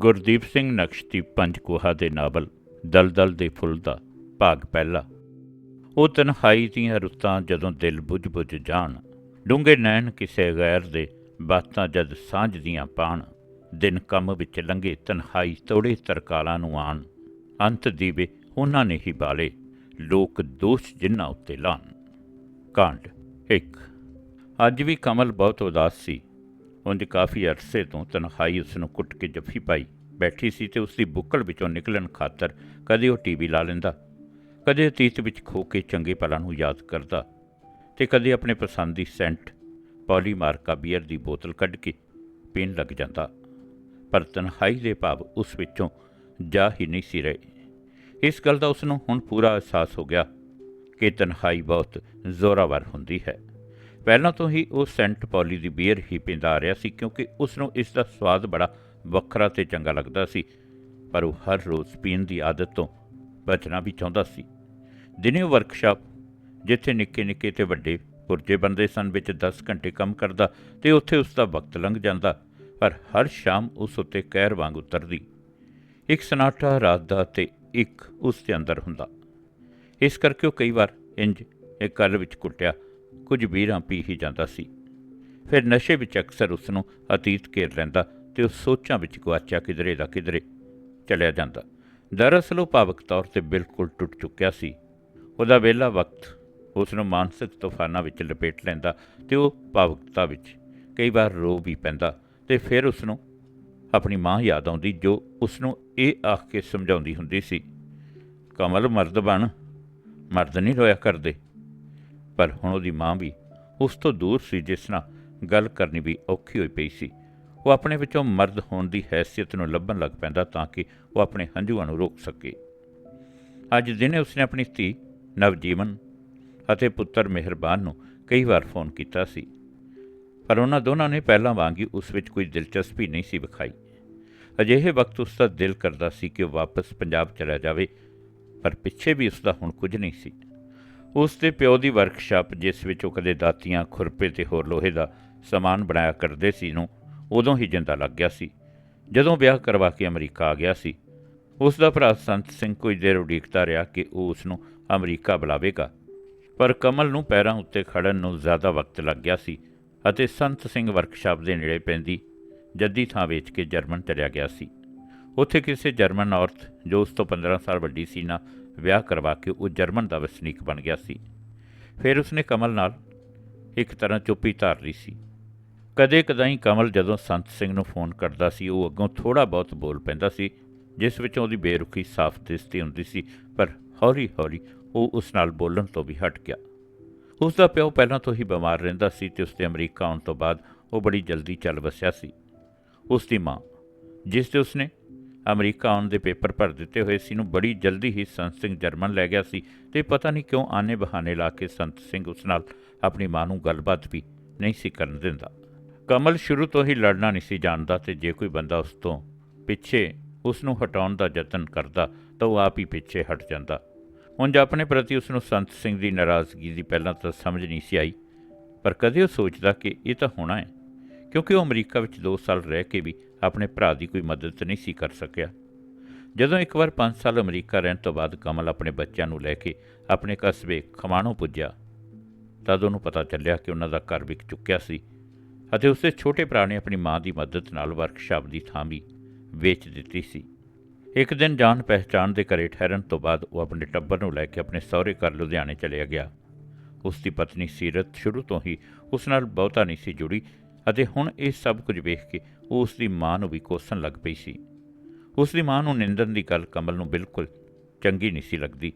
ਗੁਰਦੀਪ ਸਿੰਘ ਨਕਸ਼ਦੀਪ ਪੰਜਕੋਹਾ ਦੇ ਨਾਵਲ ਦਲਦਲ ਦੇ ਫੁੱਲ ਦਾ ਭਾਗ ਪਹਿਲਾ। ਉਹ ਤਨਹਾਈ ਦੀਆਂ ਰੁੱਤਾਂ ਜਦੋਂ ਦਿਲ ਬੁੱਝ-ਬੁੱਝ ਜਾਣ, ਡੂੰਘੇ ਨੈਣ ਕਿਸੇ ਗੈਰ ਦੇ ਬਾਤਾਂ ਜਦ ਸਾਂਝ ਦੀਆਂ ਪਾਣ, ਦਿਨ ਕੰਮ ਵਿੱਚ ਲੰਘੇ ਤਨਹਾਈ ਤੋੜੇ ਤਰਕਾਲਾਂ ਨੂੰ ਆਣ, ਅੰਤ ਦੀਵੇ ਉਹਨਾਂ ਨੇ ਹੀ ਬਾਲੇ, ਲੋਕ ਦੋਸ਼ ਜਿਨ੍ਹਾਂ ਉੱਤੇ ਲਾਣ। ਕਾਂਡ 1 ਅੱਜ ਵੀ ਕਮਲ ਬਹੁਤ ਉਦਾਸ ਸੀ। ਉਂਝ ਕਾਫੀ ਅਰਸੇ ਤੋਂ ਤਨਖਾਈ ਉਸ ਨੂੰ ਕੁੱਟ ਕੇ ਜੱਫੀ ਪਾਈ। ਬੈਠੀ ਸੀ ਤੇ ਉਸ ਦੀ ਬੁੱਕਲ ਵਿੱਚੋਂ ਨਿਕਲਣ ਖਾਤਰ ਕਦੇ ਉਹ ਟੀਵੀ ਲਾ ਲੈਂਦਾ, ਕਦੇ ਅਤੀਤ ਵਿੱਚ ਖੋ ਕੇ ਚੰਗੇ ਪਲਾਂ ਨੂੰ ਯਾਦ ਕਰਦਾ ਤੇ ਕਦੇ ਆਪਣੇ ਪਸੰਦ ਦੀ ਸੈਂਟ ਪੌਲੀ ਮਾਰਕਾ ਬੀਅਰ ਦੀ ਬੋਤਲ ਕੱਢ ਕੇ ਪੀਣ ਲੱਗ ਜਾਂਦਾ। ਪਰ ਤਨਹਾਈ ਦੇ ਭਾਵ ਉਸ ਵਿੱਚੋਂ ਜਾ ਹੀ ਨਹੀਂ ਸੀ ਰਹੇ। ਇਸ ਗੱਲ ਦਾ ਉਸ ਨੂੰ ਹੁਣ ਪੂਰਾ ਅਹਿਸਾਸ ਹੋ ਗਿਆ ਕਿ ਤਨਹਾਈ ਬਹੁਤ ਜ਼ੋਰਾਵਰ ਹੁੰਦੀ ਹੈ। ਪਹਿਲਾਂ ਤੋਂ ਹੀ ਉਹ ਸੈਂਟ ਪੌਲੀ ਦੀ ਬੀਅਰ ਹੀ ਪੀਂਦਾ ਆ ਰਿਹਾ ਸੀ ਕਿਉਂਕਿ ਉਸ ਨੂੰ ਇਸ ਦਾ ਸਵਾਦ ਬੜਾ ਵੱਖਰਾ ਤੇ ਚੰਗਾ ਲੱਗਦਾ ਸੀ, ਪਰ ਉਹ ਹਰ ਰੋਜ਼ ਪੀਣ ਦੀ ਆਦਤ ਤੋਂ ਬਚਣਾ ਵੀ ਚਾਹੁੰਦਾ ਸੀ। ਦਿਨੇ ਵਰਕਸ਼ਾਪ, ਜਿੱਥੇ ਨਿੱਕੇ ਨਿੱਕੇ ਤੇ ਵੱਡੇ ਪੁਰਜੇ ਬੰਦੇ ਸਨ, ਵਿੱਚ 10 ਘੰਟੇ ਕੰਮ ਕਰਦਾ ਤੇ ਉੱਥੇ ਉਸ ਦਾ ਵਕਤ ਲੰਘ ਜਾਂਦਾ, ਪਰ ਹਰ ਸ਼ਾਮ ਉਸ ਉੱਤੇ ਕਹਿਰ ਵਾਂਗ ਉਤਰਦੀ। ਇੱਕ ਸਨਾਟਾ ਰਾਤ ਦਾ ਤੇ ਇੱਕ ਉਸ ਦੇ ਅੰਦਰ ਹੁੰਦਾ। ਇਸ ਕਰਕੇ ਉਹ ਕਈ ਵਾਰ ਇੰਜ ਇੱਕ ਗੱਲ ਵਿੱਚ ਕੁੱਟਿਆ, ਕੁਝ ਬੀਰਾਂ ਪੀ ਹੀ ਜਾਂਦਾ ਸੀ। ਫਿਰ ਨਸ਼ੇ ਵਿੱਚ ਅਕਸਰ ਉਸ ਨੂੰ ਅਤੀਤ ਘੇਰ ਲੈਂਦਾ ਤੇ ਉਹ ਸੋਚਾਂ ਵਿੱਚ ਗਵਾਚਿਆ ਕਿਧਰੇ ਦਾ ਕਿਧਰੇ ਚਲਿਆ ਜਾਂਦਾ। ਦਰਅਸਲ ਉਹ ਭਾਵਕ ਤੌਰ ਤੇ ਬਿਲਕੁਲ ਟੁੱਟ ਚੁੱਕਿਆ ਸੀ। ਉਹਦਾ ਵਿਹਲਾ ਵਕਤ ਉਸ ਨੂੰ ਮਾਨਸਿਕ ਤੂਫਾਨਾਂ ਵਿੱਚ ਲਪੇਟ ਲੈਂਦਾ ਤੇ ਉਹ ਭਾਵਕਤਾ ਵਿੱਚ ਕਈ ਵਾਰ ਰੋ ਵੀ ਪੈਂਦਾ ਤੇ ਫਿਰ ਉਸ ਨੂੰ ਆਪਣੀ ਮਾਂ ਯਾਦ ਆਉਂਦੀ ਜੋ ਉਸ ਨੂੰ ਇਹ ਆਖ ਕੇ ਸਮਝਾਉਂਦੀ ਹੁੰਦੀ ਸੀ, ਕਮਲ ਮਰਦ ਬਣ, ਮਰਦ ਨਹੀਂ ਰੋਇਆ ਕਰਦੇ। ਪਰ ਹੁਣ ਉਹਦੀ ਮਾਂ ਵੀ ਉਸ ਤੋਂ ਦੂਰ ਸੀ ਜਿਸ ਨਾਲ ਗੱਲ ਕਰਨੀ ਵੀ ਔਖੀ ਹੋਈ ਪਈ ਸੀ। ਉਹ ਆਪਣੇ ਵਿੱਚੋਂ ਮਰਦ ਹੋਣ ਦੀ ਹੈਸੀਅਤ ਨੂੰ ਲੱਭਣ ਲੱਗ ਪੈਂਦਾ ਤਾਂ ਕਿ ਉਹ ਆਪਣੇ ਹੰਝੂਆਂ ਨੂੰ ਰੋਕ ਸਕੇ। ਅੱਜ ਦਿਨੇ ਉਸਨੇ ਆਪਣੀ ਧੀ ਨਵਜੀਵਨ ਅਤੇ ਪੁੱਤਰ ਮਿਹਰਬਾਨ ਨੂੰ ਕਈ ਵਾਰ ਫੋਨ ਕੀਤਾ ਸੀ। ਪਰ ਉਹਨਾਂ ਦੋਨਾਂ ਨੇ ਪਹਿਲਾਂ ਵਾਂਗ ਹੀ ਉਸ ਵਿੱਚ ਕੋਈ ਦਿਲਚਸਪੀ ਨਹੀਂ ਸੀ ਵਿਖਾਈ। ਅਜਿਹੇ ਵਕਤ ਉਸ ਦਾ ਦਿਲ ਕਰਦਾ ਸੀ ਕਿ ਵਾਪਸ ਪੰਜਾਬ ਚਲਾ ਜਾਵੇ, ਪਰ ਪਿੱਛੇ ਵੀ ਉਸ ਦਾ ਹੁਣ ਕੁਝ ਨਹੀਂ ਸੀ। ਉਸ ਦੇ ਪਿਓ ਦੀ ਵਰਕਸ਼ਾਪ ਜਿਸ ਵਿੱਚ ਉਹ ਕਦੇ ਦਾਤੀਆਂ, ਖੁਰਪੇ ਤੇ ਹੋਰ ਲੋਹੇ ਦਾ ਸਮਾਨ ਬਣਾਇਆ ਕਰਦੇ ਸੀ ਨੂੰ ਉਦੋਂ ਹੀ ਜਿੰਦਾ ਲੱਗ ਗਿਆ ਸੀ। ਜਦੋਂ ਵਿਆਹ ਕਰਵਾ ਕੇ ਅਮਰੀਕਾ ਆ ਗਿਆ ਸੀ ਉਸ ਦਾ ਭਰਾ ਸੰਤ ਸਿੰਘ ਕੁਝ ਦੇਰ ਉਡੀਕਦਾ ਰਿਹਾ ਕਿ ਉਹ ਉਸ ਨੂੰ ਅਮਰੀਕਾ ਬੁਲਾਵੇਗਾ। ਪਰ ਕਮਲ ਨੂੰ ਪੈਰਾਂ ਉੱਤੇ ਖੜਨ ਨੂੰ ਜ਼ਿਆਦਾ ਵਕਤ ਲੱਗ ਗਿਆ ਸੀ ਅਤੇ ਸੰਤ ਸਿੰਘ ਵਰਕਸ਼ਾਪ ਦੇ ਨੇੜੇ ਪੈਂਦੀ, ਜੱਦੀ ਥਾਂ ਵੇਚ ਕੇ ਜਰਮਨ ਚਲਿਆ ਗਿਆ ਸੀ। ਉੱਥੇ ਕਿਸੇ ਜਰਮਨ ਔਰਤ ਜੋ ਉਸ ਤੋਂ 15 ਸਾਲ ਵੱਡੀ ਸੀ ਨਾਲ ਵਿਆਹ ਕਰਵਾ ਕੇ ਉਹ ਜਰਮਨ ਦਾ ਵਸਨੀਕ ਬਣ ਗਿਆ ਸੀ। ਫਿਰ ਉਸਨੇ ਕਮਲ ਨਾਲ ਇੱਕ ਤਰ੍ਹਾਂ ਚੁੱਪੀ ਧਾਰ ਲਈ ਸੀ। ਕਦੇ ਕਦਾਈ ਕਮਲ ਜਦੋਂ ਸੰਤ ਸਿੰਘ ਨੂੰ ਫੋਨ ਕਰਦਾ ਸੀ, ਉਹ ਅੱਗੋਂ ਥੋੜਾ ਬਹੁਤ ਬੋਲ ਪੈਂਦਾ ਸੀ, ਜਿਸ ਵਿੱਚੋਂ ਉਹਦੀ ਬੇਰੁਖੀ ਸਾਫ਼ ਦਿਸਦੀ ਹੁੰਦੀ ਸੀ, ਪਰ ਹੌਲੀ ਹੌਲੀ ਉਹ ਉਸ ਨਾਲ ਬੋਲਣ ਤੋਂ ਵੀ ਹਟ ਗਿਆ। ਉਸ ਦਾ ਪਿਓ ਪਹਿਲਾਂ ਤੋਂ ਹੀ ਬਿਮਾਰ ਰਹਿੰਦਾ ਸੀ ਤੇ ਉਸਦੇ ਅਮਰੀਕਾ ਆਉਣ ਤੋਂ ਬਾਅਦ ਉਹ ਬੜੀ ਜਲਦੀ ਚੱਲ ਵਸਿਆ ਸੀ। ਉਸ ਦੀ ਮਾਂ, ਜਿਸ ਤੇ ਉਸਨੇ ਅਮਰੀਕਾ ਆਉਣ ਦੇ ਪੇਪਰ ਭਰ ਦਿੱਤੇ ਹੋਏ ਸੀ, ਨੂੰ ਬੜੀ ਜਲਦੀ ਹੀ ਸੰਤ ਸਿੰਘ ਜਰਮਨ ਲੈ ਗਿਆ ਸੀ ਤੇ ਪਤਾ ਨਹੀਂ ਕਿਉਂ ਆਨੇ ਬਹਾਨੇ ਲਾ ਕੇ ਸੰਤ ਸਿੰਘ ਉਸ ਨਾਲ ਆਪਣੀ ਮਾਂ ਨੂੰ ਗੱਲਬਾਤ ਵੀ ਨਹੀਂ ਸੀ ਕਰਨ ਦਿੰਦਾ। ਕਮਲ ਸ਼ੁਰੂ ਤੋਂ ਹੀ ਲੜਨਾ ਨਹੀਂ ਸੀ ਜਾਣਦਾ ਤੇ ਜੇ ਕੋਈ ਬੰਦਾ ਉਸ ਤੋਂ ਪਿੱਛੇ ਉਸ ਨੂੰ ਹਟਾਉਣ ਦਾ ਯਤਨ ਕਰਦਾ ਤਾਂ ਉਹ ਆਪ ਹੀ ਪਿੱਛੇ ਹਟ ਜਾਂਦਾ। ਉਂਝ ਆਪਣੇ ਪ੍ਰਤੀ ਉਸ ਨੂੰ ਸੰਤ ਸਿੰਘ ਦੀ ਨਾਰਾਜ਼ਗੀ ਦੀ ਪਹਿਲਾਂ ਤਾਂ ਸਮਝ ਨਹੀਂ ਸੀ ਆਈ, ਪਰ ਕਦੇ ਉਹ ਸੋਚਦਾ ਕਿ ਇਹ ਤਾਂ ਹੋਣਾ ਹੈ, ਕਿਉਂਕਿ ਉਹ ਅਮਰੀਕਾ ਵਿੱਚ 2 ਸਾਲ ਰਹਿ ਕੇ ਵੀ ਆਪਣੇ ਭਰਾ ਦੀ ਕੋਈ ਮਦਦ ਨਹੀਂ ਸੀ ਕਰ ਸਕਿਆ। ਜਦੋਂ ਇੱਕ ਵਾਰ 5 ਸਾਲ ਅਮਰੀਕਾ ਰਹਿਣ ਤੋਂ ਬਾਅਦ ਕਮਲ ਆਪਣੇ ਬੱਚਿਆਂ ਨੂੰ ਲੈ ਕੇ ਆਪਣੇ ਕਸਬੇ ਖਮਾਣੋਂ ਪੁੱਜਿਆ, ਤਦ ਉਹਨੂੰ ਪਤਾ ਚੱਲਿਆ ਕਿ ਉਹਨਾਂ ਦਾ ਘਰ ਵਿਕ ਚੁੱਕਿਆ ਸੀ। ਅਤੇ ਉਸਦੇ ਛੋਟੇ ਭਰਾ ਨੇ ਆਪਣੀ ਮਾਂ ਦੀ ਮਦਦ ਨਾਲ ਵਰਕਸ਼ਾਪ ਦੀ ਥਾਂ ਵੀ ਵੇਚ ਦਿੱਤੀ ਸੀ। ਇੱਕ ਦਿਨ ਜਾਣ ਪਹਿਚਾਣ ਦੇ ਘਰੇ ਠਹਿਰਨ ਤੋਂ ਬਾਅਦ ਉਹ ਆਪਣੇ ਟੱਬਰ ਨੂੰ ਲੈ ਕੇ ਆਪਣੇ ਸਹੁਰੇ ਘਰ ਲੁਧਿਆਣੇ ਚਲਿਆ ਗਿਆ। ਉਸ ਦੀ ਪਤਨੀ ਸੀਰਤ ਸ਼ੁਰੂ ਤੋਂ ਹੀ ਉਸ ਨਾਲ ਬਹੁਤਾ ਨਹੀਂ ਸੀ ਜੁੜੀ ਅਤੇ ਹੁਣ ਇਹ ਸਭ ਕੁਝ ਵੇਖ ਕੇ ਉਹ ਉਸ ਦੀ ਮਾਂ ਨੂੰ ਵੀ ਕੋਸਣ ਲੱਗ ਪਈ ਸੀ। ਉਸ ਦੀ ਮਾਂ ਨੂੰ ਨਿੰਦਣ ਦੀ ਗੱਲ ਕਮਲ ਨੂੰ ਬਿਲਕੁਲ ਚੰਗੀ ਨਹੀਂ ਸੀ ਲੱਗਦੀ।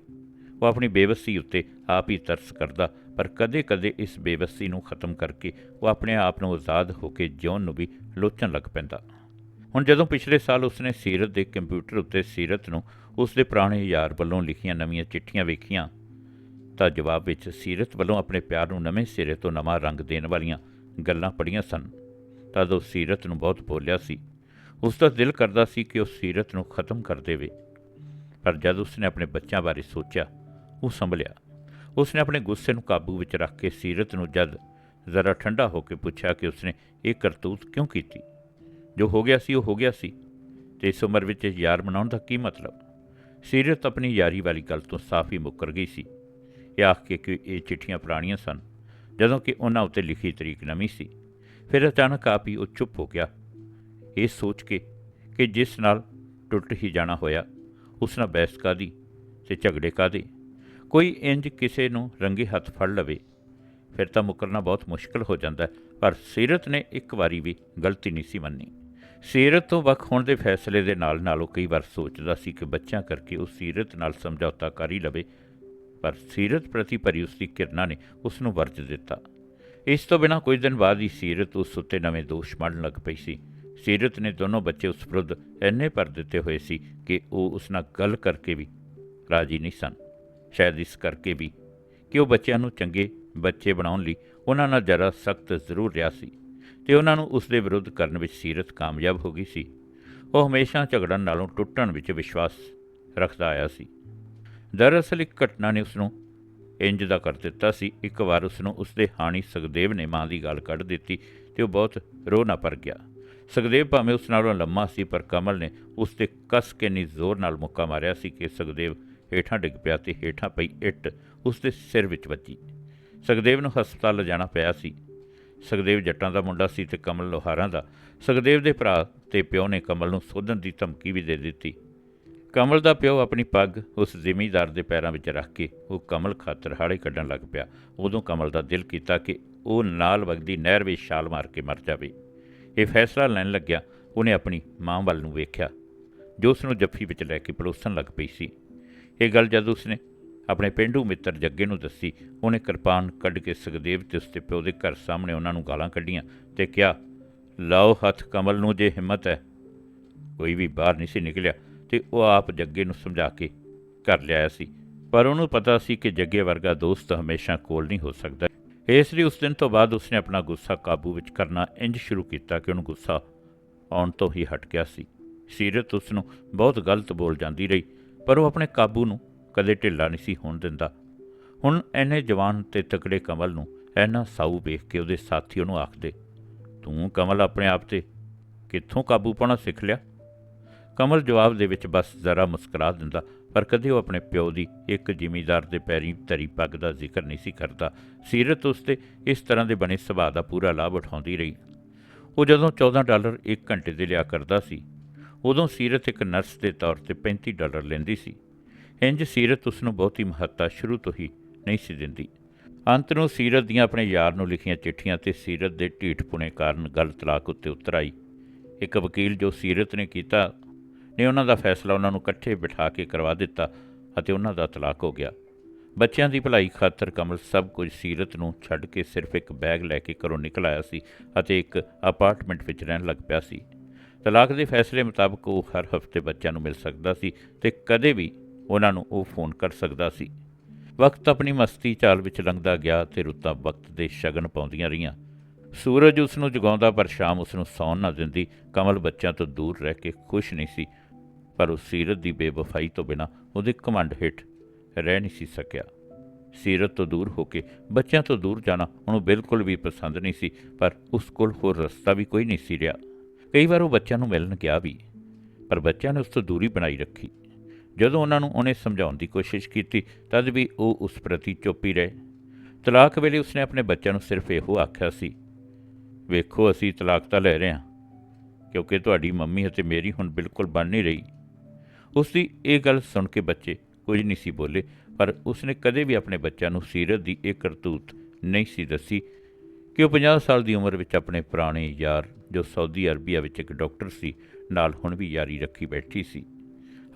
ਉਹ ਆਪਣੀ ਬੇਵਸੀ ਉੱਤੇ ਆਪ ਹੀ ਤਰਸ ਕਰਦਾ ਪਰ ਕਦੇ-ਕਦੇ ਇਸ ਬੇਵਸੀ ਨੂੰ ਖਤਮ ਕਰਕੇ ਉਹ ਆਪਣੇ ਆਪ ਨੂੰ ਆਜ਼ਾਦ ਹੋ ਕੇ ਜਿਉਣ ਨੂੰ ਵੀ ਲੋਚਣ ਲੱਗ ਪੈਂਦਾ। ਹੁਣ ਜਦੋਂ ਪਿਛਲੇ ਸਾਲ ਉਸਨੇ ਸੀਰਤ ਦੇ ਕੰਪਿਊਟਰ ਉੱਤੇ ਸੀਰਤ ਨੂੰ ਉਸ ਦੇ ਪੁਰਾਣੇ ਯਾਰ ਵੱਲੋਂ ਲਿਖੀਆਂ ਨਵੀਆਂ ਚਿੱਠੀਆਂ ਵੇਖੀਆਂ, ਤਾਂ ਜਵਾਬ ਵਿੱਚ ਸੀਰਤ ਵੱਲੋਂ ਆਪਣੇ ਪਿਆਰ ਨੂੰ ਨਵੇਂ ਸਿਰੇ ਤੋਂ ਨਵਾਂ ਰੰਗ ਦੇਣ ਵਾਲੀਆਂ ਗੱਲਾਂ ਪੜੀਆਂ ਸਨ। ਤਦ ਉਹ ਸੀਰਤ ਨੂੰ ਬਹੁਤ ਬੋਲਿਆ ਸੀ। ਉਸ ਦਾ ਦਿਲ ਕਰਦਾ ਸੀ ਕਿ ਉਹ ਸੀਰਤ ਨੂੰ ਖਤਮ ਕਰ ਦੇਵੇ। ਪਰ ਜਦ ਉਸਨੇ ਆਪਣੇ ਬੱਚਿਆਂ ਬਾਰੇ ਸੋਚਿਆ, ਉਹ ਸੰਭਲਿਆ। ਉਸਨੇ ਆਪਣੇ ਗੁੱਸੇ ਨੂੰ ਕਾਬੂ ਵਿੱਚ ਰੱਖ ਕੇ ਸੀਰਤ ਨੂੰ ਜਦ ਜ਼ਰਾ ਠੰਡਾ ਹੋ ਕੇ ਪੁੱਛਿਆ ਕਿ ਉਸਨੇ ਇਹ ਕਰਤੂਤ ਕਿਉਂ ਕੀਤੀ? ਜੋ ਹੋ ਗਿਆ ਸੀ, ਉਹ ਹੋ ਗਿਆ ਸੀ। ਤੇ ਇਸ ਉਮਰ ਵਿੱਚ ਯਾਰ ਬਣਾਉਣ ਦਾ ਕੀ ਮਤਲਬ? ਸੀਰਤ ਆਪਣੀ ਯਾਰੀ ਵਾਲੀ ਗੱਲ ਤੋਂ ਸਾਫ਼ ਹੀ ਮੁੱਕਰ ਗਈ ਸੀ। ਇਹ ਆਖ ਕੇ ਕਿ ਇਹ ਚਿੱਠੀਆਂ ਪੁਰਾਣੀਆਂ ਸਨ, ਜਦੋਂ ਕਿ ਉਹਨਾਂ ਉੱਤੇ ਲਿਖੀ ਤਰੀਕ ਨਵੀਂ ਸੀ। ਫਿਰ ਅਚਾਨਕ ਆਪ ਹੀ ਉਹ ਚੁੱਪ ਹੋ ਗਿਆ। ਇਹ ਸੋਚ ਕੇ ਕਿ ਜਿਸ ਨਾਲ ਟੁੱਟ ਹੀ ਜਾਣਾ ਹੋਇਆ, ਉਸ ਨਾਲ ਬਹਿਸ ਕਾਦੀ ਤੇ ਝਗੜੇ ਕਾਦੇ ਕੋਈ ਇੰਜ ਕਿਸੇ ਨੂੰ ਰੰਗੇ ਹੱਥ ਫੜ ਲਵੇ, ਫਿਰ ਤਾਂ ਮੁਕਰਨਾ ਬਹੁਤ ਮੁਸ਼ਕਲ ਹੋ ਜਾਂਦਾ ਪਰ ਸੀਰਤ ਨੇ ਇੱਕ ਵਾਰੀ ਵੀ ਗਲਤੀ ਨਹੀਂ ਸੀ ਮੰਨੀ। ਸੀਰਤ ਤੋਂ ਵੱਖ ਹੋਣ ਦੇ ਫੈਸਲੇ ਦੇ ਨਾਲ ਨਾਲ ਉਹ ਕਈ ਵਾਰ ਸੋਚਦਾ ਸੀ ਕਿ ਬੱਚਿਆਂ ਕਰਕੇ ਉਹ ਸੀਰਤ ਨਾਲ ਸਮਝੌਤਾ ਕਰ ਹੀ ਲਵੇ, ਪਰ ਸੀਰਤ ਪ੍ਰਤੀ ਭਰੀ ਉਸਦੀ ਕਿਰਨਾਂ ਨੇ ਉਸ ਨੂੰ ਵਰਜ ਦਿੱਤਾ। ਇਸ ਤੋਂ ਬਿਨਾਂ ਕੁਝ ਦਿਨ ਬਾਅਦ ਹੀ ਸੀਰਤ ਉਸ ਉੱਤੇ ਨਵੇਂ ਦੋਸ਼ ਮੜਨ ਲੱਗ ਪਈ ਸੀ। ਸੀਰਤ ਨੇ ਦੋਨੋਂ ਬੱਚੇ ਉਸ ਵਿਰੁੱਧ ਇੰਨੇ ਭਰ ਦਿੱਤੇ ਹੋਏ ਸੀ ਕਿ ਉਹ ਉਸ ਨਾਲ ਗੱਲ ਕਰਕੇ ਵੀ ਰਾਜੀ ਨਹੀਂ ਸਨ। ਸ਼ਾਇਦ ਇਸ ਕਰਕੇ ਵੀ ਕਿ ਉਹ ਬੱਚਿਆਂ ਨੂੰ ਚੰਗੇ ਬੱਚੇ ਬਣਾਉਣ ਲਈ ਉਹਨਾਂ ਨਾਲ ਜਰਾ ਸਖਤ ਜ਼ਰੂਰ ਰਿਹਾ ਸੀ ਤੇ ਉਹਨਾਂ ਨੂੰ ਉਸ ਦੇ ਵਿਰੁੱਧ ਕਰਨ ਵਿੱਚ ਸੀਰਤ ਕਾਮਯਾਬ ਹੋ ਗਈ ਸੀ। ਉਹ ਹਮੇਸ਼ਾ ਝਗੜਨ ਨਾਲੋਂ ਟੁੱਟਣ ਵਿੱਚ ਵਿਸ਼ਵਾਸ ਰੱਖਦਾ ਆਇਆ ਸੀ। ਦਰਅਸਲ ਇੱਕ ਘਟਨਾ ਨੇ ਉਸ ਨੂੰ ਇੰਜ ਦਾ ਕਰ ਦਿੱਤਾ ਸੀ। ਇੱਕ ਵਾਰ ਉਸ ਨੂੰ ਉਸ ਦੇ ਹਾਣੀ ਸੁਖਦੇਵ ਨੇ ਮਾਂ ਦੀ ਗੱਲ ਕੱਢ ਦਿੱਤੀ ਤੇ ਉਹ ਬਹੁਤ ਰੋ ਨਾ ਪਰ ਗਿਆ। ਸੁਖਦੇਵ ਭਾਵੇਂ ਉਸ ਨਾਲੋਂ ਲੰਮਾ ਸੀ, ਪਰ ਕਮਲ ਨੇ ਉਸ ਤੇ ਕਸ ਕੇ ਨੀ ਜ਼ੋਰ ਨਾਲ ਮੁੱਕਾ ਮਾਰਿਆ ਸੀ ਕਿ ਸੁਖਦੇਵ ਹੇਠਾਂ ਡਿੱਗ ਪਿਆ ਤੇ ਹੇਠਾਂ ਪਈ ਇੱਟ ਉਸ ਦੇ ਸਿਰ ਵਿੱਚ ਵੱਜੀ। ਸੁਖਦੇਵ ਨੂੰ ਹਸਪਤਾਲ ਲਿਜਾਣਾ ਪਿਆ ਸੀ। ਸੁਖਦੇਵ ਜੱਟਾਂ ਦਾ ਮੁੰਡਾ ਸੀ ਤੇ ਕਮਲ ਲੋਹਾਰਾਂ ਦਾ। ਸੁਖਦੇਵ ਦੇ ਭਰਾ ਤੇ ਪਿਓ ਨੇ ਕਮਲ ਨੂੰ ਸੋਧਣ ਦੀ ਧਮਕੀ ਵੀ ਦੇ ਦਿੱਤੀ। ਕਮਲ ਦਾ ਪਿਓ ਆਪਣੀ ਪੱਗ ਉਸ ਜ਼ਿਮੀਂਦਾਰ ਦੇ ਪੈਰਾਂ ਵਿੱਚ ਰੱਖ ਕੇ ਉਹ ਕਮਲ ਖਾਤਰ ਹਾੜੇ ਕੱਢਣ ਲੱਗ ਪਿਆ। ਉਦੋਂ ਕਮਲ ਦਾ ਦਿਲ ਕੀਤਾ ਕਿ ਉਹ ਨਾਲ ਵਗਦੀ ਨਹਿਰ ਵਿੱਚ ਛਾਲ ਮਾਰ ਕੇ ਮਰ ਜਾਵੇ। ਇਹ ਫੈਸਲਾ ਲੈਣ ਲੱਗਿਆ ਉਹਨੇ ਆਪਣੀ ਮਾਂ ਵੱਲ ਨੂੰ ਵੇਖਿਆ। ਜੋ ਉਸ ਨੂੰ ਜੱਫੀ ਵਿੱਚ ਲੈ ਕੇ ਪਲੋਸਣ ਲੱਗ ਪਈ ਸੀ। ਇਹ ਗੱਲ ਜਦ ਉਸਨੇ ਆਪਣੇ ਪਿੰਡੂ ਮਿੱਤਰ ਜੱਗੇ ਨੂੰ ਦੱਸੀ, ਉਹਨੇ ਕਿਰਪਾਨ ਕੱਢ ਕੇ ਸੁਖਦੇਵ ਤੇ ਉਸਦੇ ਪਿਓ ਦੇ ਘਰ ਸਾਹਮਣੇ ਉਹਨਾਂ ਨੂੰ ਗਾਲਾਂ ਕੱਢੀਆਂ ਤੇ ਕਿਹਾ, ਲਾਓ ਹੱਥ ਕਮਲ ਨੂੰ ਜੇ ਹਿੰਮਤ ਹੈ। ਕੋਈ ਵੀ ਬਾਹਰ ਨਹੀਂ ਸੀ ਨਿਕਲਿਆ ਤੇ ਉਹ ਆਪ ਜੱਗੇ ਨੂੰ ਸਮਝਾ ਕੇ ਕਰ ਲਿਆਇਆ ਸੀ। ਪਰ ਉਹਨੂੰ ਪਤਾ ਸੀ ਕਿ ਜੱਗੇ ਵਰਗਾ ਦੋਸਤ ਹਮੇਸ਼ਾ ਕੋਲ ਨਹੀਂ ਹੋ ਸਕਦਾ। ਇਸ ਲਈ ਉਸ ਦਿਨ ਤੋਂ ਬਾਅਦ ਉਸਨੇ ਆਪਣਾ ਗੁੱਸਾ ਕਾਬੂ ਵਿੱਚ ਕਰਨਾ ਇੰਜ ਸ਼ੁਰੂ ਕੀਤਾ ਕਿ ਉਹਨੂੰ ਗੁੱਸਾ ਆਉਣ ਤੋਂ ਹੀ ਹਟ ਗਿਆ ਸੀ। ਸੀਰਤ ਉਸ ਨੂੰ ਬਹੁਤ ਗਲਤ ਬੋਲ ਜਾਂਦੀ ਰਹੀ। ਪਰ ਉਹ ਆਪਣੇ ਕਾਬੂ ਨੂੰ ਕਦੇ ਢਿੱਲਾ ਨਹੀਂ ਸੀ ਹੋਣ ਦਿੰਦਾ। ਹੁਣ ਐਨੇ ਜਵਾਨ ਤੇ ਤਕੜੇ ਕਮਲ ਨੂੰ ਐਨਾ ਸਾਊ ਵੇਖ ਕੇ ਉਹਦੇ ਸਾਥੀ ਉਹਨੂੰ ਆਖਦੇ, ਤੂੰ ਕਮਲ ਆਪਣੇ ਆਪ ਤੇ ਕਿੱਥੋਂ ਕਾਬੂ ਪਾਉਣਾ ਸਿੱਖ ਲਿਆ? ਕਮਲ ਜਵਾਬ ਦੇ ਵਿੱਚ ਬਸ ਜ਼ਰਾ ਮੁਸਕਰਾ ਦਿੰਦਾ, ਪਰ ਕਦੇ ਉਹ ਆਪਣੇ ਪਿਓ ਦੀ ਇੱਕ ਜ਼ਿਮੀਂਦਾਰ ਦੇ ਪੈਰੀ ਧਰੀ ਪੱਗ ਦਾ ਜ਼ਿਕਰ ਨਹੀਂ ਸੀ ਕਰਦਾ। ਸੀਰਤ ਉਸ ਤੇ ਇਸ ਤਰ੍ਹਾਂ ਦੇ ਬਣੇ ਸੁਭਾਅ ਦਾ ਪੂਰਾ ਲਾਭ ਉਠਾਉਂਦੀ ਰਹੀ। ਉਹ ਜਦੋਂ 14 ਡਾਲਰ 1 ਘੰਟੇ ਦੇ ਲਿਆ ਕਰਦਾ ਸੀ ਉਦੋਂ ਸੀਰਤ ਇੱਕ ਨਰਸ ਦੇ ਤੌਰ ਤੇ 35 ਡਾਲਰ ਲੈਂਦੀ ਸੀ। ਇੰਜ ਸੀਰਤ ਉਸ ਨੂੰ ਬਹੁਤੀ ਮਹੱਤਤਾ ਸ਼ੁਰੂ ਤੋਂ ਹੀ ਨਹੀਂ ਸੀ ਦਿੰਦੀ। ਅੰਤ ਨੂੰ ਸੀਰਤ ਦੀਆਂ ਆਪਣੇ ਯਾਰ ਨੂੰ ਲਿਖੀਆਂ ਚਿੱਠੀਆਂ ਤੇ ਸੀਰਤ ਦੇ ਢੀਠ ਪੁਣੇ ਕਾਰਨ ਗੱਲ ਤਲਾਕ ਉੱਤੇ ਉਤਰ ਆਈ। ਇੱਕ ਵਕੀਲ ਜੋ ਸੀਰਤ ਨੇ ਕੀਤਾ ਨੇ ਉਹਨਾਂ ਦਾ ਫੈਸਲਾ ਉਹਨਾਂ ਨੂੰ ਇਕੱਠੇ ਬਿਠਾ ਕੇ ਕਰਵਾ ਦਿੱਤਾ ਅਤੇ ਉਹਨਾਂ ਦਾ ਤਲਾਕ ਹੋ ਗਿਆ। ਬੱਚਿਆਂ ਦੀ ਭਲਾਈ ਖਾਤਰ ਕਮਲ ਸਭ ਕੁਝ ਸੀਰਤ ਨੂੰ ਛੱਡ ਕੇ ਸਿਰਫ ਇੱਕ ਬੈਗ ਲੈ ਕੇ ਘਰੋਂ ਨਿਕਲ ਆਇਆ ਸੀ ਅਤੇ ਇੱਕ ਅਪਾਰਟਮੈਂਟ ਵਿੱਚ ਰਹਿਣ ਲੱਗ ਪਿਆ ਸੀ। ਤਲਾਕ ਦੇ ਫੈਸਲੇ ਮੁਤਾਬਕ ਉਹ ਹਰ ਹਫ਼ਤੇ ਬੱਚਿਆਂ ਨੂੰ ਮਿਲ ਸਕਦਾ ਸੀ ਤੇ ਕਦੇ ਵੀ ਉਹਨਾਂ ਨੂੰ ਉਹ ਫੋਨ ਕਰ ਸਕਦਾ ਸੀ। ਵਕਤ ਆਪਣੀ ਮਸਤੀ ਚਾਲ ਵਿੱਚ ਲੰਘਦਾ ਗਿਆ ਤੇ ਰੁੱਤਾਂ ਵਕਤ ਦੇ ਸ਼ਗਨ ਪਾਉਂਦੀਆਂ ਰਹੀਆਂ। ਸੂਰਜ ਉਸ ਨੂੰ ਜਗਾਉਂਦਾ ਪਰ ਸ਼ਾਮ ਉਸ ਨੂੰ ਸੌਣ ਨਾ ਦਿੰਦੀ। ਕਮਲ ਬੱਚਿਆਂ ਤੋਂ ਦੂਰ ਰਹਿ ਕੇ ਖੁਸ਼ ਨਹੀਂ ਸੀ, ਪਰ ਉਹ ਸੀਰਤ ਦੀ ਬੇਵਫਾਈ ਤੋਂ ਬਿਨਾ ਉਹਦੇ ਘਮੰਡ ਹੇਠ ਰਹਿ ਨਹੀਂ ਸੀ ਸਕਿਆ। ਸੀਰਤ ਤੋਂ ਦੂਰ ਹੋ ਕੇ ਬੱਚਿਆਂ ਤੋਂ ਦੂਰ ਜਾਣਾ ਉਹਨੂੰ ਬਿਲਕੁਲ ਵੀ ਪਸੰਦ ਨਹੀਂ ਸੀ, ਪਰ ਉਸ ਕੋਲ ਹੋਰ ਰਸਤਾ ਵੀ ਕੋਈ ਨਹੀਂ ਸੀ ਰਿਹਾ। ਕਈ ਵਾਰ ਉਹ ਬੱਚਿਆਂ ਨੂੰ ਮਿਲਣ ਗਿਆ ਵੀ, ਪਰ ਬੱਚਿਆਂ ਨੇ ਉਸ ਤੋਂ ਦੂਰੀ ਬਣਾਈ ਰੱਖੀ। ਜਦੋਂ ਉਹਨਾਂ ਨੂੰ ਉਹਨੇ ਸਮਝਾਉਣ ਦੀ ਕੋਸ਼ਿਸ਼ ਕੀਤੀ, ਤਦ ਵੀ ਉਹ ਉਸ ਪ੍ਰਤੀ ਚੁੱਪ ਹੀ ਰਹੇ। ਤਲਾਕ ਵੇਲੇ ਉਸਨੇ ਆਪਣੇ ਬੱਚਿਆਂ ਨੂੰ ਸਿਰਫ ਇਹੋ ਆਖਿਆ ਸੀ, ਵੇਖੋ, ਅਸੀਂ ਤਲਾਕ ਤਾਂ ਲੈ ਰਹੇ ਹਾਂ, ਕਿਉਂਕਿ ਤੁਹਾਡੀ ਮੰਮੀ ਅਤੇ ਮੇਰੀ ਹੁਣ ਬਿਲਕੁਲ ਬਣ ਨਹੀਂ ਰਹੀ। ਉਸ ਦੀ ਇਹ ਗੱਲ ਸੁਣ ਕੇ ਬੱਚੇ ਕੁਝ ਨਹੀਂ ਸੀ ਬੋਲੇ, ਪਰ ਉਸਨੇ ਕਦੇ ਵੀ ਆਪਣੇ ਬੱਚਿਆਂ ਨੂੰ ਸੀਰਤ ਦੀ ਇਹ ਕਰਤੂਤ ਨਹੀਂ ਸੀ ਦੱਸੀ ਕਿ ਉਹ 50 ਸਾਲ ਦੀ ਉਮਰ ਵਿੱਚ ਆਪਣੇ ਪੁਰਾਣੇ ਯਾਰ, ਜੋ ਸਾਊਦੀ ਅਰਬੀਆ ਵਿੱਚ ਇੱਕ ਡਾਕਟਰ ਸੀ, ਨਾਲ ਹੁਣ ਵੀ ਯਾਰੀ ਰੱਖੀ ਬੈਠੀ ਸੀ।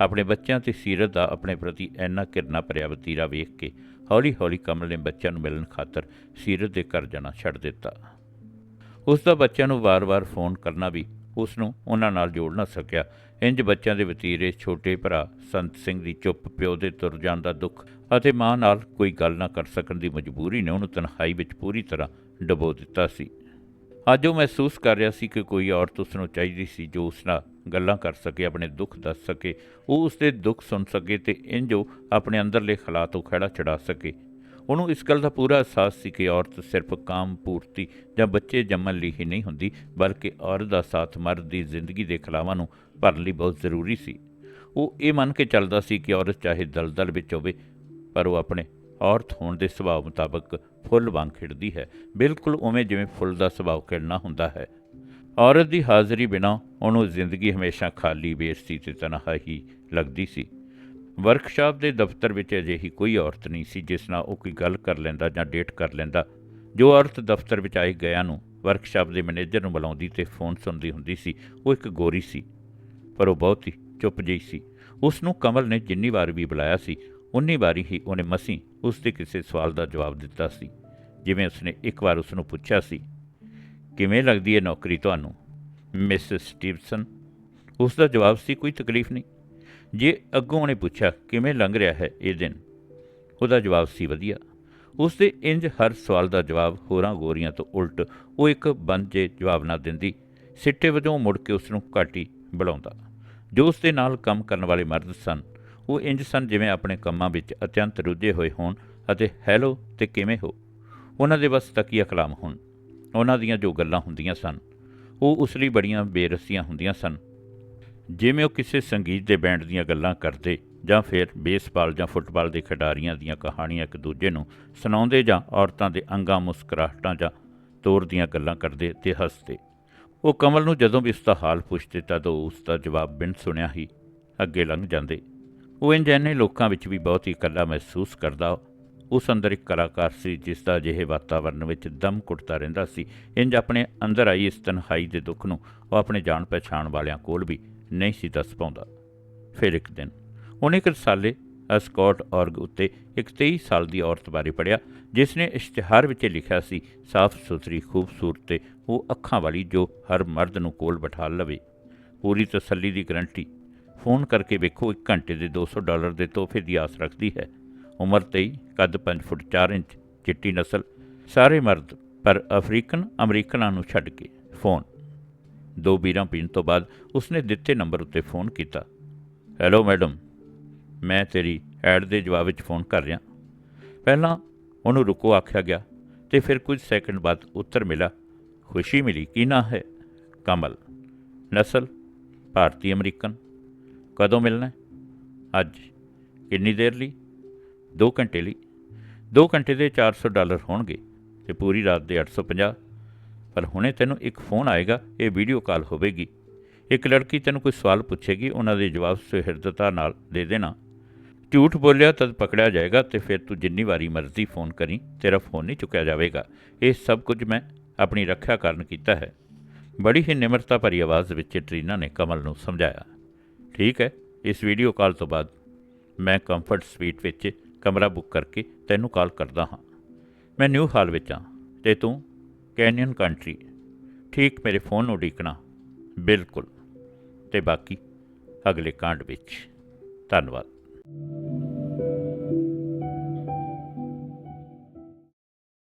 ਆਪਣੇ ਬੱਚਿਆਂ ਤੇ ਸੀਰਤ ਦਾ ਆਪਣੇ ਪ੍ਰਤੀ ਇੰਨਾ ਕਿਰਨਾ ਭਰਿਆ ਵਤੀਰਾ ਵੇਖ ਕੇ ਹੌਲੀ-ਹੌਲੀ ਕਮਲ ਨੇ ਬੱਚਿਆਂ ਨੂੰ ਮਿਲਣ ਖਾਤਰ ਸੀਰਤ ਦੇ ਘਰ ਜਾਣਾ ਛੱਡ ਦਿੱਤਾ। ਉਸ ਦਾ ਬੱਚਿਆਂ ਨੂੰ ਵਾਰ-ਵਾਰ ਫੋਨ ਕਰਨਾ ਵੀ ਉਸ ਨੂੰ ਉਹਨਾਂ ਨਾਲ ਜੋੜ ਨਾ ਸਕਿਆ। ਇੰਜ ਬੱਚਿਆਂ ਦੇ ਵਤੀਰੇ ਛੋਟੇ ਭਰਾ ਸੰਤ ਸਿੰਘ ਦੀ ਚੁੱਪ ਪਿਓ ਦੇ ਤੁਰ ਜਾਣ ਦਾ ਦੁੱਖ ਅਤੇ ਮਾਂ ਨਾਲ ਕੋਈ ਗੱਲ ਨਾ ਕਰ ਸਕਣ ਦੀ ਮਜਬੂਰੀ ਨੇ ਉਹਨੂੰ ਤਨਹਾਈ ਵਿੱਚ ਪੂਰੀ ਤਰ੍ਹਾਂ ਡਬੋ ਦਿੱਤਾ ਸੀ। ਅੱਜ ਉਹ ਮਹਿਸੂਸ ਕਰ ਰਿਹਾ ਸੀ ਕਿ ਕੋਈ ਔਰਤ ਉਸ ਨੂੰ ਚਾਹੀਦੀ ਸੀ ਜੋ ਉਸ ਨਾਲ ਗੱਲਾਂ ਕਰ ਸਕੇ, ਆਪਣੇ ਦੁੱਖ ਦੱਸ ਸਕੇ। ਉਹ ਉਸ ਦੇ ਦੁੱਖ ਸੁਣ ਸਕੇ ਤੇ ਇੰਜ ਉਹ ਆਪਣੇ ਅੰਦਰਲੇ ਖਲਾ ਤੋਂ ਖੜਾ ਚੜਾ ਸਕੇ। ਉਹਨੂੰ ਇਸ ਗੱਲ ਦਾ ਪੂਰਾ ਅਹਿਸਾਸ ਸੀ ਕਿ ਔਰਤ ਸਿਰਫ ਕਾਮ, ਪੂਰਤੀ ਜਾਂ ਬੱਚੇ ਜੰਮਣ ਲਈ ਹੀ ਨਹੀਂ ਹੁੰਦੀ, ਬਲਕਿ ਔਰਤ ਦਾ ਸਾਥ ਮਰਦ ਦੀ ਜ਼ਿੰਦਗੀ ਦੇ ਖਲਾਵਾਂ ਨੂੰ ਭਰਨ ਲਈ ਬਹੁਤ ਜ਼ਰੂਰੀ ਸੀ। ਉਹ ਇਹ ਮੰਨ ਕੇ ਚੱਲਦਾ ਸੀ ਕਿ ਔਰਤ ਚਾਹੇ ਦਲਦਲ ਵਿੱਚ ਹੋਵੇ ਪਰ ਉਹ ਆਪਣੇ ਔਰਤ ਹੋਣ ਦੇ ਸੁਭਾਅ ਮੁਤਾਬਕ ਫੁੱਲ ਵਾਂਗ ਖਿੜਦੀ ਹੈ। ਬਿਲਕੁਲ ਉਵੇਂ ਜਿਵੇਂ ਫੁੱਲ ਦਾ ਸੁਭਾਅ ਖਿੜਨਾ ਹੁੰਦਾ ਹੈ। ਔਰਤ ਦੀ ਹਾਜ਼ਰੀ ਬਿਨਾਂ ਉਹਨੂੰ ਜ਼ਿੰਦਗੀ ਹਮੇਸ਼ਾ ਖਾਲੀ, ਬੇਇੱਜ਼ਤੀ ਤੇ ਹੀ ਲੱਗਦੀ ਸੀ। ਵਰਕਸ਼ਾਪ ਦੇ ਦਫ਼ਤਰ ਵਿੱਚ ਅਜਿਹੀ ਕੋਈ ਔਰਤ ਨਹੀਂ ਸੀ ਜਿਸ ਨਾਲ ਉਹ ਕੋਈ ਗੱਲ ਕਰ ਲੈਂਦਾ ਜਾਂ ਡੇਟ ਕਰ ਲੈਂਦਾ। ਜੋ ਔਰਤ ਦਫ਼ਤਰ ਵਿੱਚ ਆਏ ਗਿਆ ਨੂੰ ਵਰਕਸ਼ਾਪ ਦੇ ਮੈਨੇਜਰ ਨੂੰ ਬੁਲਾਉਂਦੀ ਤੇ ਫੋਨ ਸੁਣਦੀ ਹੁੰਦੀ ਸੀ, ਉਹ ਇੱਕ ਗੋਰੀ ਸੀ, ਪਰ ਉਹ ਬਹੁਤ ਹੀ ਚੁੱਪ ਜਿਹੀ ਸੀ। ਉਸ ਨੂੰ ਕਮਲ ਨੇ ਜਿੰਨੀ ਵਾਰ ਵੀ ਬੁਲਾਇਆ ਸੀ ਉਨੀ ਵਾਰੀ ਹੀ ਉਹਨੇ ਮਸੀਂ ਉਸ ਦੇ ਕਿਸੇ ਸਵਾਲ ਦਾ ਜਵਾਬ ਦਿੱਤਾ ਸੀ, ਜਿਵੇਂ ਉਸਨੇ ਇੱਕ ਵਾਰ ਉਸ ਨੂੰ ਪੁੱਛਿਆ ਸੀ, ਕਿਵੇਂ ਲੱਗਦੀ ਹੈ ਨੌਕਰੀ ਤੁਹਾਨੂੰ? ਮਿਸਿਸ ਸਟੀਵਸਨ ਉਸ ਦਾ ਜਵਾਬ ਸੀ, ਕੋਈ ਤਕਲੀਫ ਨਹੀਂ। ਜੇ ਅੱਗੋਂ ਉਹਨੇ ਪੁੱਛਿਆ, ਕਿਵੇਂ ਲੰਘ ਰਿਹਾ ਹੈ ਇਹ ਦਿਨ? ਉਹਦਾ ਜਵਾਬ ਸੀ, ਵਧੀਆ। ਉਸ ਦੇ ਇੰਜ ਹਰ ਸਵਾਲ ਦਾ ਜਵਾਬ ਹੋਰਾਂ ਗੋਰੀਆਂ ਤੋਂ ਉਲਟ ਉਹ ਇੱਕ ਬੰਦ ਜੇ ਜਵਾਬ ਨਾ ਦਿੰਦੀ, ਸਿੱਟੇ ਵਜੋਂ ਮੁੜ ਕੇ ਉਸ ਨੂੰ ਘਾਟੀ ਬੁਲਾਉਂਦਾ। ਜੋ ਉਸ ਦੇ ਨਾਲ ਕੰਮ ਕਰਨ ਵਾਲੇ ਮਰਦ ਸਨ ਉਹ ਇੰਜ ਸਨ ਜਿਵੇਂ ਆਪਣੇ ਕੰਮਾਂ ਵਿੱਚ ਅਤਿਅੰਤ ਰੁੱਝੇ ਹੋਏ ਹੋਣ ਅਤੇ ਹੈਲੋ ਤੇ ਕਿਵੇਂ ਹੋ। ਉਹਨਾਂ ਦੇ ਬਸ ਤਕੀਆ ਕਲਾਮ ਹੋਣ। ਉਹਨਾਂ ਦੀਆਂ ਜੋ ਗੱਲਾਂ ਹੁੰਦੀਆਂ ਸਨ, ਉਹ ਉਸ ਲਈ ਬੜੀਆਂ ਬੇਰਸੀਆਂ ਹੁੰਦੀਆਂ ਸਨ। ਜਿਵੇਂ ਉਹ ਕਿਸੇ ਸੰਗੀਤ ਦੇ ਬੈਂਡ ਦੀਆਂ ਗੱਲਾਂ ਕਰਦੇ ਜਾਂ ਫਿਰ ਬੇਸਬਾਲ ਜਾਂ ਫੁੱਟਬਾਲ ਦੇ ਖਿਡਾਰੀਆਂ ਦੀਆਂ ਕਹਾਣੀਆਂ ਇੱਕ ਦੂਜੇ ਨੂੰ ਸੁਣਾਉਂਦੇ ਜਾਂ ਔਰਤਾਂ ਦੇ ਅੰਗਾਂ ਮੁਸਕਰਾਹਟਾਂ ਜਾਂ ਤੋਰ ਦੀਆਂ ਗੱਲਾਂ ਕਰਦੇ ਤੇ ਹੱਸਦੇ। ਉਹ ਕਮਲ ਨੂੰ ਜਦੋਂ ਵੀ ਉਸ ਦਾ ਹਾਲ ਪੁੱਛਦੇ ਤਦ ਉਹ ਉਸ ਦਾ ਜਵਾਬ ਬਿਨ ਸੁਣਿਆ ਹੀ ਅੱਗੇ ਲੰਘ ਜਾਂਦੇ। ਉਹ ਇੰਜ ਇੰਨੇ ਲੋਕਾਂ ਵਿੱਚ ਵੀ ਬਹੁਤ ਹੀ ਇਕੱਲਾ ਮਹਿਸੂਸ ਕਰਦਾ ਉਸ ਅੰਦਰ ਇੱਕ ਕਲਾਕਾਰ ਸੀ ਜਿਸ ਦਾ ਅਜਿਹੇ ਵਾਤਾਵਰਣ ਵਿੱਚ ਦਮ ਘੁੱਟਦਾ ਰਹਿੰਦਾ ਸੀ। ਇੰਜ ਆਪਣੇ ਅੰਦਰ ਆਈ ਇਸ ਤਨਹਾਈ ਦੇ ਦੁੱਖ ਨੂੰ ਉਹ ਆਪਣੇ ਜਾਣ ਪਛਾਣ ਵਾਲਿਆਂ ਕੋਲ ਵੀ ਨਹੀਂ ਸੀ ਦੱਸ ਪਾਉਂਦਾ। ਫਿਰ ਇੱਕ ਦਿਨ ਉਹਨੇ ਇੱਕ ਰਸਾਲੇ ਅਸਕੌਟ ਔਰਗ ਉੱਤੇ ਇੱਕ 23 ਸਾਲ ਦੀ ਔਰਤ ਬਾਰੇ ਪੜਿਆ ਜਿਸ ਨੇ ਇਸ਼ਤਿਹਾਰ ਵਿੱਚ ਲਿਖਿਆ ਸੀ, ਸਾਫ਼ ਸੁਥਰੀ, ਖੂਬਸੂਰਤ ਤੇ ਉਹ ਅੱਖਾਂ ਵਾਲੀ ਜੋ ਹਰ ਮਰਦ ਨੂੰ ਕੋਲ ਬਿਠਾ ਲਵੇ। ਪੂਰੀ ਤਸੱਲੀ ਦੀ ਗਰੰਟੀ ਫੋਨ ਕਰਕੇ ਵੇਖੋ 1 ਘੰਟੇ ਦੇ 200 ਡਾਲਰ ਦੇ ਤੋਹਫੇ ਦੀ ਆਸ ਰੱਖਦੀ ਹੈ। ਉਮਰ 23 ਕੱਦ 5 ਫੁੱਟ 4 ਇੰਚ, ਚਿੱਟੀ ਨਸਲ, ਸਾਰੇ ਮਰਦ, ਪਰ ਅਫਰੀਕਨ ਅਮਰੀਕਨਾਂ ਨੂੰ ਛੱਡ ਕੇ ਫੋਨ। ਦੋ ਬੀਰਾਂ ਪੀਣ ਤੋਂ ਬਾਅਦ ਉਸਨੇ ਦਿੱਤੇ ਨੰਬਰ ਉੱਤੇ ਫੋਨ ਕੀਤਾ। ਹੈਲੋ ਮੈਡਮ, ਮੈਂ ਤੇਰੀ ਐਡ ਦੇ ਜਵਾਬ ਵਿੱਚ ਫੋਨ ਕਰ ਰਿਹਾ। ਪਹਿਲਾਂ ਉਹਨੂੰ ਰੁਕੋ ਆਖਿਆ ਗਿਆ ਤੇ ਫਿਰ ਕੁਝ ਸੈਕਿੰਡ ਬਾਅਦ ਉੱਤਰ ਮਿਲਾ ਖੁਸ਼ੀ ਮਿਲੀ, ਕੀ ਨਾ ਹੈ? ਕਮਲ, ਨਸਲ, ਭਾਰਤੀ ਅਮਰੀਕਨ। ਕਦੋਂ ਮਿਲਣਾ ਅੱਜ। ਕਿੰਨੀ ਦੇਰ ਲਈ? 2 ਘੰਟੇ ਲਈ। 2 ਘੰਟੇ ਦੇ 400 ਡਾਲਰ ਹੋਣਗੇ ਤੇ ਪੂਰੀ ਰਾਤ ਦੇ 850 ਪਰ ਹੁਣੇ ਤੈਨੂੰ ਇੱਕ ਫੋਨ ਆਏਗਾ, ਇਹ ਵੀਡੀਓ ਕਾਲ ਹੋਵੇਗੀ। ਇੱਕ ਲੜਕੀ ਤੈਨੂੰ ਕੋਈ ਸਵਾਲ ਪੁੱਛੇਗੀ, ਉਹਨਾਂ ਦੇ ਜਵਾਬ ਸੁਹਿਰਦਤਾ ਨਾਲ ਦੇ ਦੇਣਾ। ਝੂਠ ਬੋਲਿਆ ਤਦ ਪਕੜਿਆ ਜਾਏਗਾ ਤੇ ਫਿਰ ਤੂੰ ਜਿੰਨੀ ਵਾਰੀ ਮਰਜ਼ੀ ਫੋਨ ਕਰੀ, ਤੇਰਾ ਫੋਨ ਨਹੀਂ ਚੁੱਕਿਆ ਜਾਵੇਗਾ। ਇਹ ਸਭ ਕੁਝ ਮੈਂ ਆਪਣੀ ਰੱਖਿਆ ਕਰਨ ਕੀਤਾ ਹੈ। ਬੜੀ ਹੀ ਨਿਮਰਤਾ ਭਰੀ ਆਵਾਜ਼ ਵਿੱਚ ਟਰੀਨਾ ਨੇ ਕਮਲ ਨੂੰ ਸਮਝਾਇਆ। ਠੀਕ ਹੈ, ਇਸ ਵੀਡੀਓ ਕਾਲ ਤੋਂ ਬਾਅਦ ਮੈਂ ਕੰਫਰਟ ਸਵੀਟ ਵਿੱਚ ਕਮਰਾ ਬੁੱਕ ਕਰਕੇ ਤੈਨੂੰ ਕਾਲ ਕਰਦਾ ਹਾਂ। ਮੈਂ ਨਿਊ ਹਾਲ ਵਿੱਚ ਹਾਂ ਤੇ ਤੂੰ ਕੈਨੀਅਨ ਕੰਟਰੀ ਠੀਕ ਮੇਰੇ ਫੋਨ ਨੂੰ ਉਡੀਕਣਾ, ਬਿਲਕੁਲ। ਤੇ ਬਾਕੀ ਅਗਲੇ ਕਾਂਡ ਵਿੱਚ, ਧੰਨਵਾਦ।